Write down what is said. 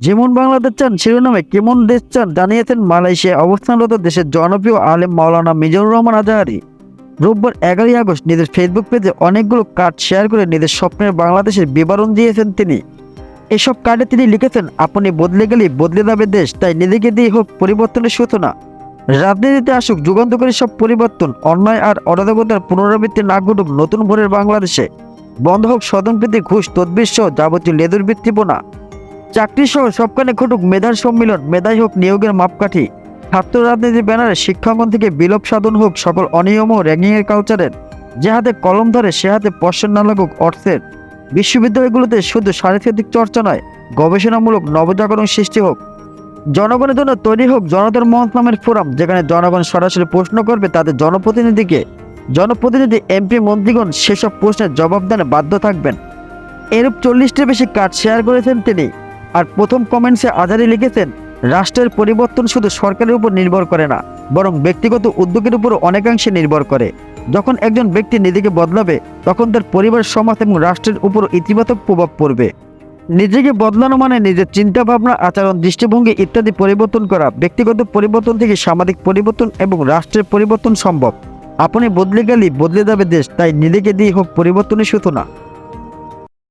যেমন বাংলাদেশ চান, শিরোনামে কেমন দেশ চান জানিয়েছেন মালয়েশিয়ায় অবস্থানরত দেশের জনপ্রিয় আলেম মাওলানা মিজানুর রহমান আজাহারি। রোববার এগারোই আগস্ট নিজের ফেসবুক পেজে অনেকগুলো কার্ড শেয়ার করে নিজের স্বপ্নের বাংলাদেশের বিবরণ দিয়েছেন তিনি। এসব কার্ডে তিনি লিখেছেন, আপনি বদলে গেলে বদলে যাবে দেশ, তাই নিজেকে দিয়ে হোক পরিবর্তনের সূচনা। রাজনীতিতে আসুক, যুগান্তকারী সব পরিবর্তন, অন্যায় আর অরাধকতার পুনরাবৃত্তি না ঘটুক নতুন ভোরের বাংলাদেশে। বন্ধ হোক সদনপ্রীতি ঘুষ, তদবির সহ যাবতীয় লেদুর বৃত্তিপনা। চাকরি সহ সবখানে ঘটুক মেধার সম্মিলন, মেধাই হোক নিয়োগের মাপকাঠি। ছাত্র রাজনীতির ব্যানারে শিক্ষাঙ্গন থেকে বিলোপ সাধন হোক সকল অনিয়ম ও র্যাগিংয়ের কালচারের যে হাতে কলম ধরে, সে হাতে পশ্চাৎ না লাগুক অর্থের। বিশ্ববিদ্যালয়গুলোতে শুধু সাংস্কৃতিক চর্চা নয়, গবেষণামূলক নবজাগরণ সৃষ্টি হোক। জনগণের জন্য তৈরি হোক জনতার মহৎ নামের ফোরাম, যেখানে জনগণ সরাসরি প্রশ্ন করবে তাদের জনপ্রতিনিধিকে। জনপ্রতিনিধি, এমপি, মন্ত্রীগণ সেসব প্রশ্নের জবাবদানে বাধ্য থাকবেন। এরূপ চল্লিশটির বেশি কার্ড শেয়ার করেছেন তিনি। আর প্রথম কমেন্টসে আজারি লিখেছেন, রাষ্ট্রের পরিবর্তন শুধু সরকারের উপর নির্ভর করে না, বরং ব্যক্তিগত উদ্যোগের উপর অনেকাংশে নির্ভর করে। যখন একজন ব্যক্তি নিজেকে বদলাবে, তখন তার পরিবার, সমাজ এবং রাষ্ট্রের উপর ইতিবাচক প্রভাব পড়বে। নিজেকে বদলানো মানে নিজের চিন্তা ভাবনা আচরণ, দৃষ্টিভঙ্গি ইত্যাদি পরিবর্তন করা, ব্যক্তিগত পরিবর্তন থেকে সামাজিক পরিবর্তন এবং রাষ্ট্রের পরিবর্তন সম্ভব। আপনি বদলে গেলেই বদলে যাবে দেশ, তাই নিজেকে দিয়ে হোক পরিবর্তনের সূচনা